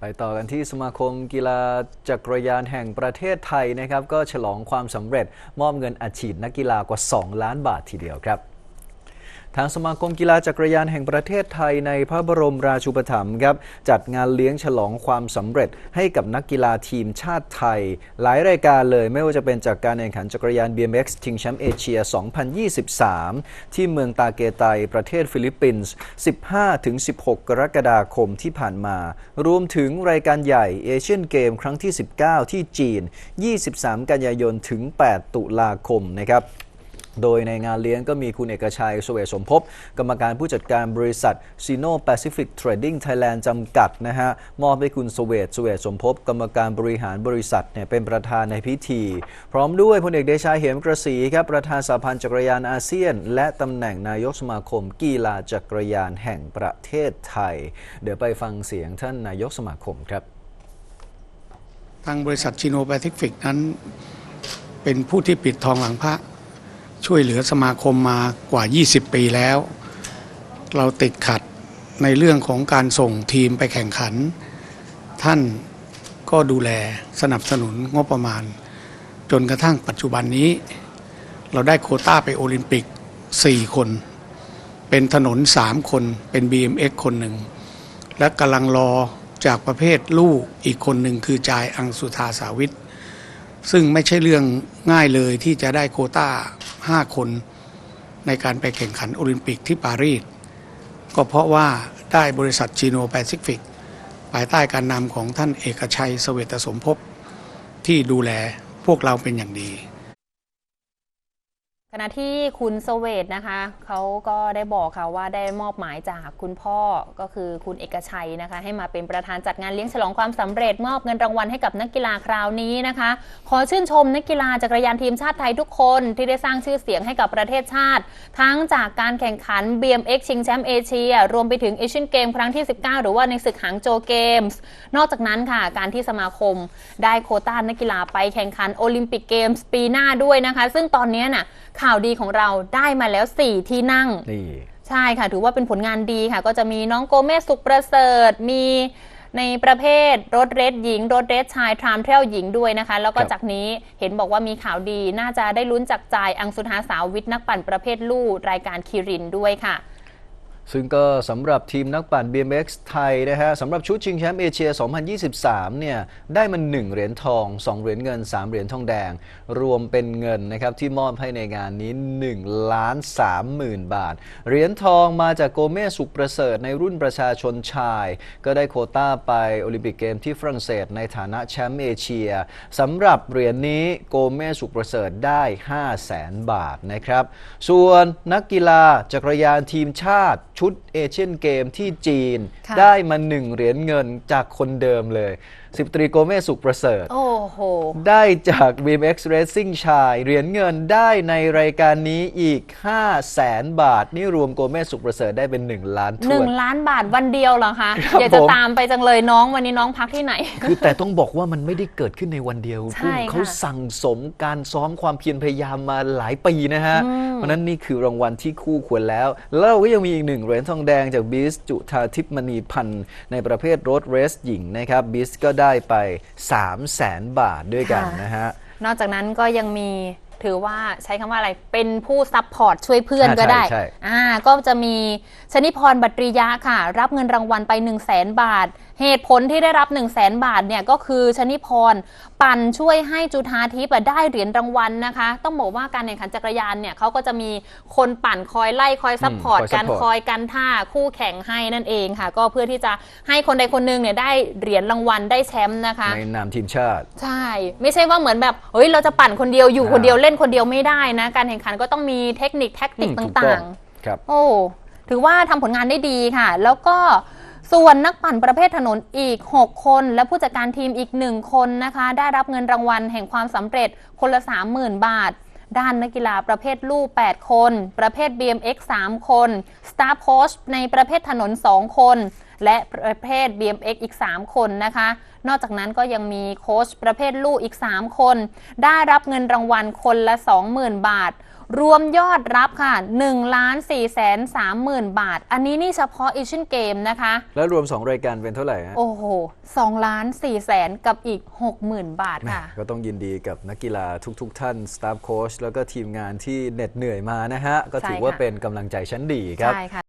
ไปต่อกันที่สมาคมกีฬาจักรยานแห่งประเทศไทยนะครับ ก็ฉลองความสำเร็จมอบเงินอัดฉีดนักกีฬากว่า 2 ล้านบาททีเดียวครับ ทางสมาคมกีฬาจักรยานแห่งประเทศไทยในพระบรมราชูปถัมภ์ครับจัดงานเลี้ยงฉลองความสำเร็จให้กับนักกีฬาทีมชาติไทย หลายรายการเลยไม่ว่าจะเป็นจากการแข่งขันจักรยาน BMX ชิงแชมป์เอเชีย 2023 ที่เมืองตาเกไตประเทศฟิลิปปินส์ 15-16 กรกฎาคมที่ผ่านมา รวมถึงรายการใหญ่เอเชียนเกมครั้งที่ 19 ที่จีน 23 กันยายนถึง 8 ตุลาคมนะครับ โดยในงานเลี้ยงก็มีคุณเอกชัยสเวชสมภพ กรรมการผู้จัดการบริษัท Sino Pacific Trading Thailand จำกัดนะฮะ มอบให้คุณสเวชสเวชสมภพ กรรมการบริหารบริษัทเนี่ยเป็นประธานในพิธี พร้อมด้วยพลเอกเดชาเหมกระสีครับประธานสหพันธ์จักรยานอาเซียน และตำแหน่งนายกสมาคมกีฬาจักรยานแห่งประเทศไทย เดี๋ยวไปฟังเสียงท่านนายกสมาคมครับ ทางบริษัทชิโนแปซิฟิกนั้น เป็นผู้ที่ปิดทองหลังพระ ช่วยเหลือสมาคมมากว่า 20 ปีแล้ว เราติดขัดในเรื่องของการส่งทีมไปแข่งขัน ท่านก็ดูแลสนับสนุนงบประมาณ จนกระทั่งปัจจุบันนี้ เราได้โคต้าไปโอลิมปิก 4 คน เป็นถนน 3 คน เป็น BMX คนหนึ่ง และกำลังรอจากประเภทลูกอีกคนหนึ่งคือจายอังสุธาสาวิทซึ่งไม่ใช่เรื่องง่ายเลยที่จะได้โคต้า 5 คนในการไปแข่งขันโอลิมปิกที่ปารีสก็เพราะว่าได้บริษัทจีโนแปซิฟิกภายใต้การนำของท่านเอกชัยเสเวตสมภพที่ดูแลพวกเราเป็นอย่างดี ขณะที่คุณสเวตนะคะเขาก็ได้บอกค่ะว่าได้มอบหมายจากคุณพ่อก็คือคุณเอกชัยนะคะ ให้มาเป็นประธานจัดงานเลี้ยงฉลองความสำเร็จมอบเงินรางวัลให้กับนักกีฬาคราวนี้นะคะ ขอชื่นชมนักกีฬาจักรยานทีมชาติไทยทุกคนที่ได้สร้างชื่อเสียงให้กับประเทศชาติ ทั้งจากการแข่งขัน BMX ชิงแชมป์เอเชีย รวมไปถึงเอเชียนเกมครั้งที่ 19 หรือว่าในศึกหางโจเกมส์นอกจากนั้นค่ะ การที่สมาคมได้โคต้านักกีฬาไปแข่งขันโอลิมปิกเกมส์ปีหน้าด้วยนะคะ ซึ่งตอนนี้น่ะข่าวดีของเราได้มาแล้ว 4 ที่นั่ง นี่ใช่ค่ะ ถือว่าเป็นผลงานดีค่ะ ก็จะมีน้องโกเมสสุขประเสริฐ มีในประเภทรถเรสหญิง รถเรสชาย ทรามเทรลหญิงด้วยนะคะ แล้วก็ครับจากนี้เห็นบอกว่ามีข่าวดี น่าจะได้ลุ้นจากจ่ายอังสุธาสาววิทย์นักปั่นประเภทลู่รายการคิรินด้วยค่ะ ซึ่งก็สำหรับทีมนักปั่น BMX ไทยนะฮะสำหรับชุดชิงแชมป์เอเชีย 2023 เนี่ยได้มัน1เหรียญทอง 2 เหรียญเงิน 3 เหรียญทองแดง รวมเป็นเงินนะครับที่มอบให้ในงานนี้1ล้าน3หมื่นบาท เหรียญทองมาจากโกเมสุขประเสริฐในรุ่นประชาชนชาย ก็ได้โคต้าไปโอลิมปิกเกมที่ฝรั่งเศสในฐานะแชมป์เอเชียสำหรับเหรียญนี้โกเมสุขประเสริฐได้5 0 0แสนบาทนะครับส่วนนักกีฬาจักรยานทีมชาติชุดเอเชียนเกมที่จีนค่ะได้มาหนึ่งเหรียญเงินจากคนเดิมเลย สิบตรีโกเมสุขประเสริฐ โอ้โห ได้จาก BMX Racing ชาย เหรียญเงินได้ในรายการนี้อีก 5 0 0แสนบาท นี่รวมโกเมสุขประเสริฐได้เป็น 1 ล้านหถ้นึ่วงน ล้านบาทวันเดียวเหรอคะครับอยากจะผม ตามไปจังเลยน้องวันนี้น้องพักที่ไหน คือแต่ต้องบอกว่ามันไม่ได้เกิดขึ้นในวันเดียวใช่คุณค่ะเขาสั่งสมการซ้อมความเพียรพยายามมาหลายปีนะฮะอืมเพราะฉะนั้นนี่คือรางวัลที่คู่ควรแล้ว แล้วเราก็ยังมีอีกหนึ่งเหรียญทองแดงจากบิสจุธาทิพย์มณีพันธ์ในประเภทรถเรสหญิงนะครับบิสก็ได้ไป 3 0 0แสนบาทด้วยกันนะฮะ นอกจากนั้นก็ยังมีถือว่าใช้คำว่าอะไรเป็นผู้ซัพพอร์ตช่วยเพื่อนอ่าก็ได้ใช่ใช่ อ่าก็จะมีชนิพรบัตริยะค่ะ รับเงินรางวัลไป 1 0 0 0 0แสนบาท เหตุผลที่ได้รับ 1 0 0 0 0แสนบาทเนี่ยก็คือชนิพร ปั่นช่วยให้จุธาทิพย์อะได้เหรียญรางวัลนะคะ ต้องบอกว่าการแข่งขันจักรยานเนี่ยเขาก็จะมีคนปั่นคอยไล่คอยซัพพอร์ตอืมคอยกัน support คอยกันท่าคู่แข่งให้นั่นเองค่ะ ก็เพื่อที่จะให้คนใดคนหนึ่งเนี่ยได้เหรียญรางวัลได้แชมป์นะคะ ในนามทีมชาติ ใช่ ไม่ใช่ว่าเหมือนแบบเฮ้ยเราจะปั่นคนเดียวอยู่อ่า คนเดียวเล่นคนเดียวไม่ได้นะ การแข่งขันก็ต้องมีเทคนิคแท็กติกอืมถูกต่างครับๆโอ้ ถือว่าทำผลงานได้ดีค่ะ แล้วก็ ส่วนนักปั่นประเภทถนนอีก 6 คน และผู้จัดการทีมอีก 1 คนนะคะ ได้รับเงินรางวัลแห่งความสำเร็จคนละ 30,000 บาท ด้านนักกีฬาประเภทลู่ 8 คน ประเภท BMX 3 คน Star Post ในประเภทถนน 2 คน และประเภท BMX อีก 3 คนนะคะ นอกจากนั้นก็ยังมีโค้ชประเภทลูกอีก 3 คน ได้รับเงินรางวัลคนละ 20,000 บาท รวมยอดรับค่ะ1ล้าน4แสน30,000บาท อันนี้นี่เฉพาะ Asian Game นะคะ แล้วรวม 2 รายการเป็นเท่าไหร่ฮะโอ้โห2ล้าน4แสนกับอีก 60,000 บาทแหม่ค่ะ ก็ต้องยินดีกับนักกีฬาทุกๆท่านสตาฟโค้ชแล้วก็ทีมงานที่เหน็ดเหนื่อยมานะฮะ ก็ถือใช่ว่าค่ะเป็นกำลังใจชั้นดีครับใช่ค่ะ